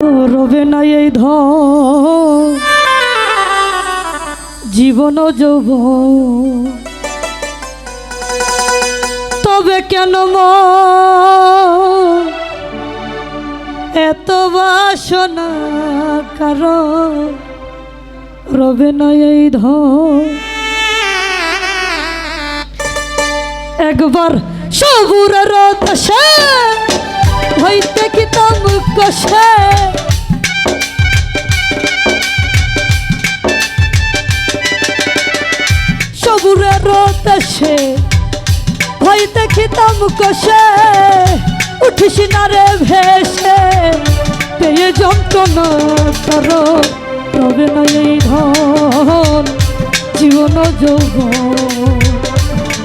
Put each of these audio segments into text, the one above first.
রবে না এই ধ জীবন যৌব তবে কেন এত বাসনা কারণ রবে না এই ধ একবার সবুরের দশে হইতে কি তম কষে? সবুরের দশে হইতে কি তম কষে? না রে ভেসে, পেয়ে যন্ত্রণা করো তবে না এই ধন, জীবন যৌবন।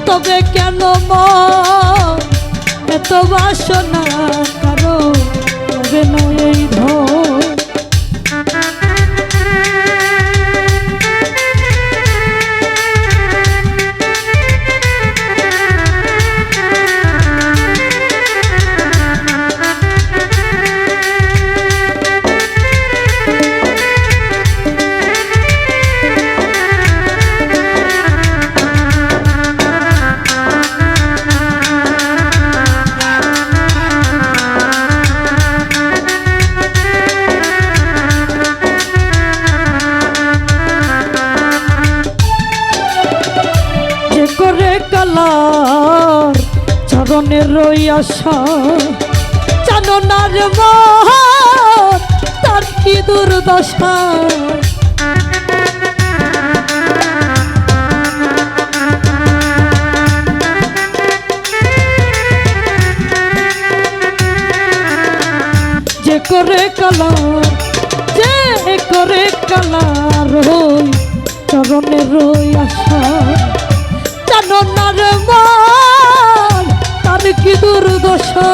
তবে কেন মন এত বাসনা চরণের রই আশা জানো না রে মন, তার কি দুর্দশা যে করে কালার যে করে চরণের রই আশা জানো না রে মন তার কি দুর্দশা।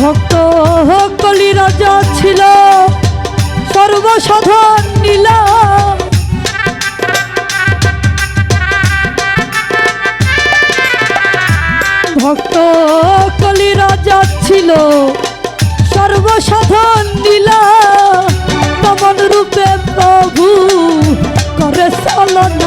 ভক্ত কলি রাজা ছিল, সর্বসাধারণ নীলা। ভক্ত কলি রাজা ছিল সর্বসাধন নীলা। তমন রূপে প্রভু করে চলনা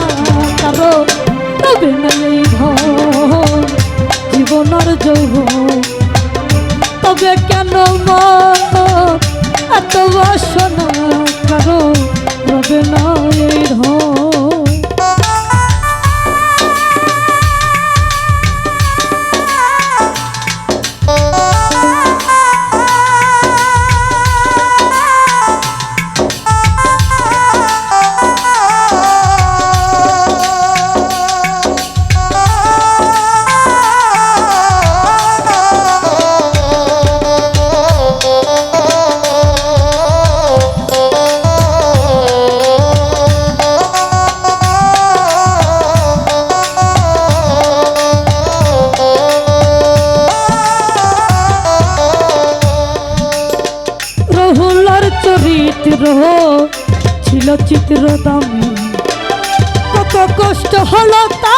ছিল চিত্র দামি কত কষ্ট হলো তা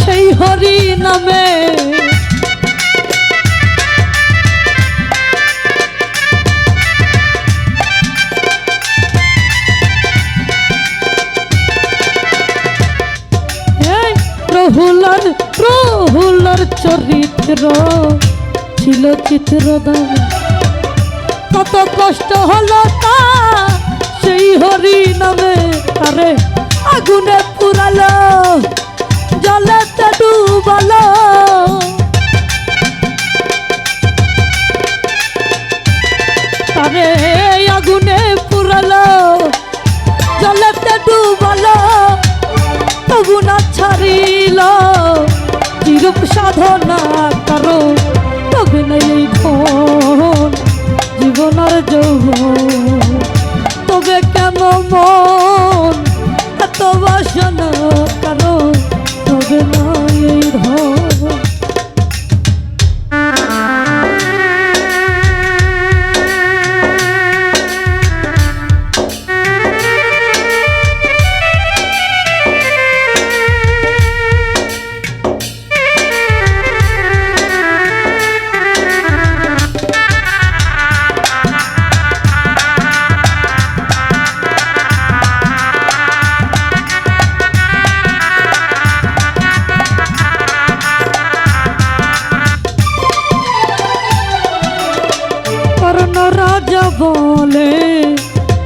সেই হরি নামে। এই রহুলার রহুলার চরিত্র ছিল চিত্র দামি কত কষ্ট হলো তা সেই হরি নামে তারে আগুনে পুরালো জলেতে ডুবালো তারে আগুনে পুরালো জলেতে ডুবালো তবু না ছাড়িল, চিরূপ সাধনা রাজা বলে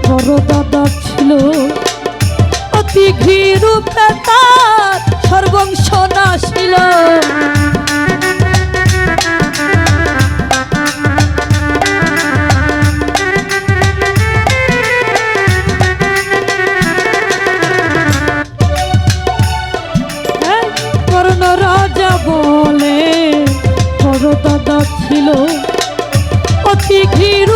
বড় দাদা ছিল। অতি ঘৃরূপে তার সর্বংশ বড় দাদা ছিল। অতি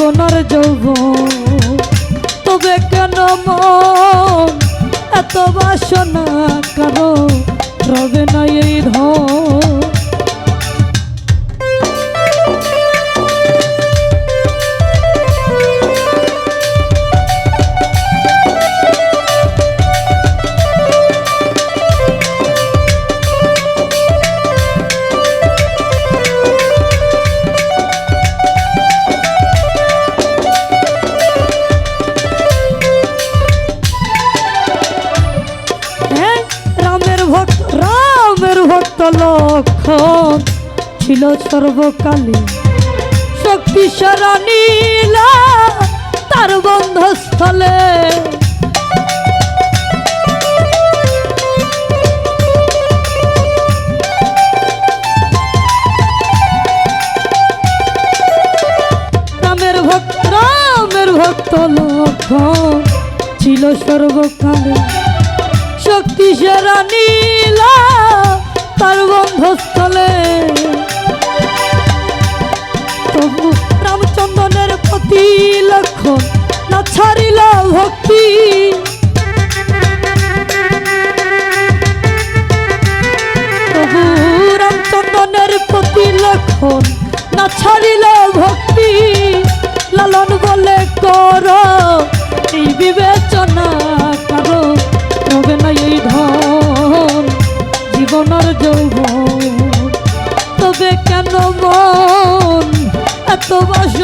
জীবনের যৌব তবে কেন মন এত বাসনা কারও রবে না এই ধন? ছিল সর্বকালী। শক্তি নীলা তার বন্ধস্থলে। ছিল সর্বকালী। শক্তি সেরা নীলা তার বন্ধস্থলে। তবু রামচন্দ্রনের প্রতি লক্ষণ না ছাড়িল ভক্তি।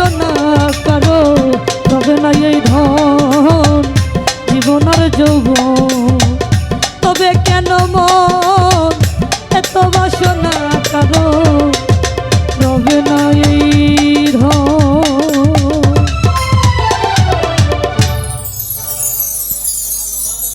বাসনা কারও তবে না এই ধন জীবনের যৌবন। তবে কেন মন